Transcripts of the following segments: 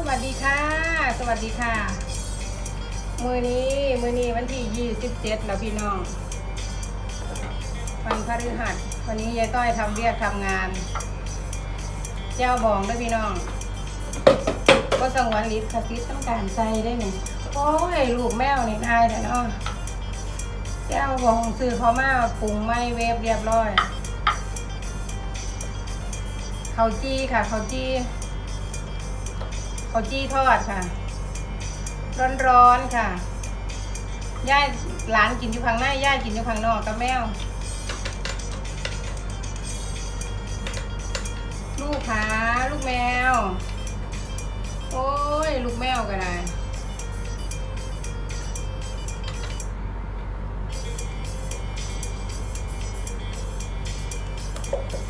สวัสดีค่ะ สวัสดีค่ะ มือนี้มือนี้วันที่ยี่สิบเจ็ดแล้วพี่น้อง วันพฤหัสวันนี้ยายต้อยทำเรียกทำงาน เจ้าบองด้วยพี่น้อง ก็สงวนลิตรคาซิตต้องการใจได้ไหมโอ้ยลูกแมวนี่นายแต่เนาะเจ้าบองซื้อเขามาปรุงไม่เวฟเรียบร้อยเขาจี้ค่ะเขาจี้ เขาจี้ทอดค่ะ ร้อนๆค่ะย่าหลานกินอยู่ข้างในย่ากินอยู่ข้างนอกกับแมวลูกขาลูกแมว โอ้ย ลูกแมวก็ได้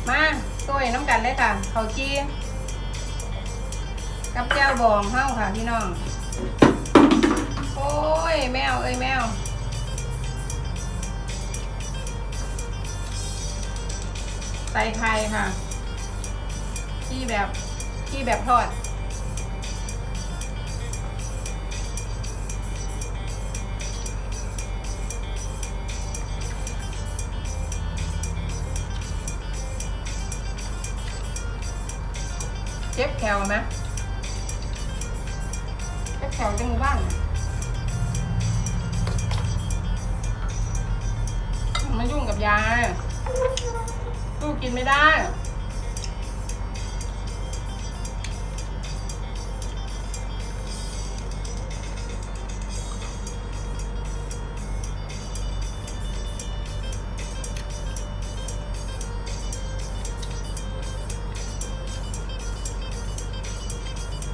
มาตัวยน้ำกันเลยค่ะเขาจี้ กับแก้วบองเฮ้าค่ะพี่น้อง โอ้ย แมวเอ้ยแมวใส่ไข่ค่ะ ที่แบบที่แบบทอดเจ็บแขวไหม เจ็บแขวจังบ้านมายุ่งกับยายลูกกินไม่ได้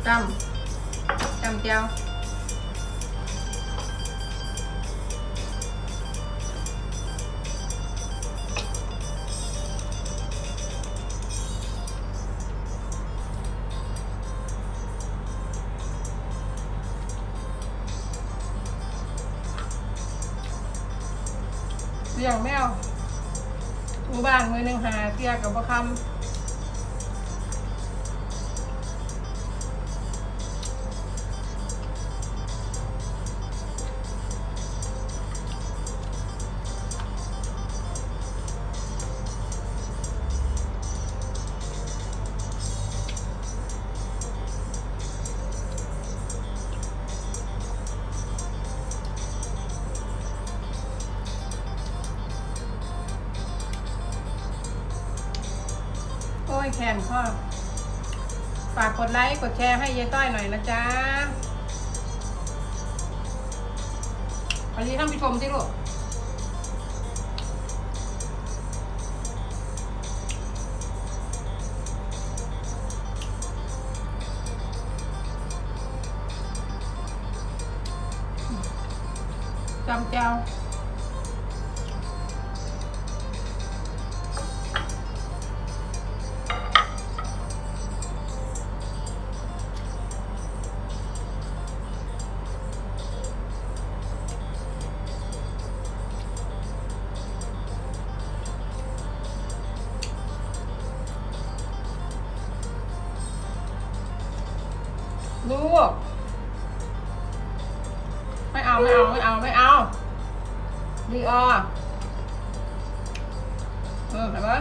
จำ จำเจียวเลี้ยงแมวหมู่บ้านมือหนึ่งหาเสียกับบ่คำ อ้ยแขนพ่อฝากกดไลค์ กดแชร์ให้ยายต้อยหน่อยนะจ๊ะวันนี้ท่านผู้ชมที่ลูกจำเจ้า ลูกไม่เอาไม่เอาไม่เอาไม่เอาดีออเออเห็นไหม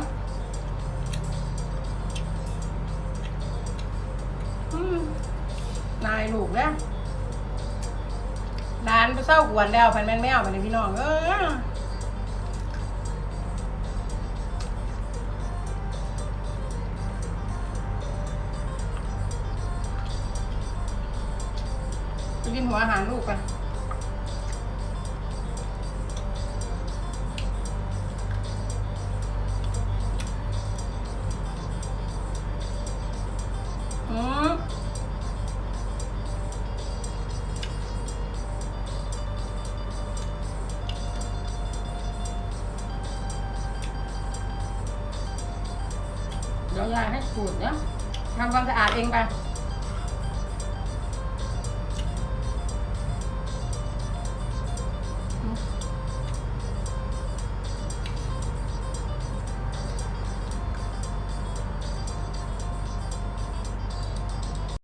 อืมนายลูกเนี่ยร้านไปเศร้ากวนแล้วพันแม่แมวพันพี่น้องเออ กินหัวอาหารลูกกันอืมเดี๋ยวยายให้ขูดเนี่ยทำความสะอาดเองไป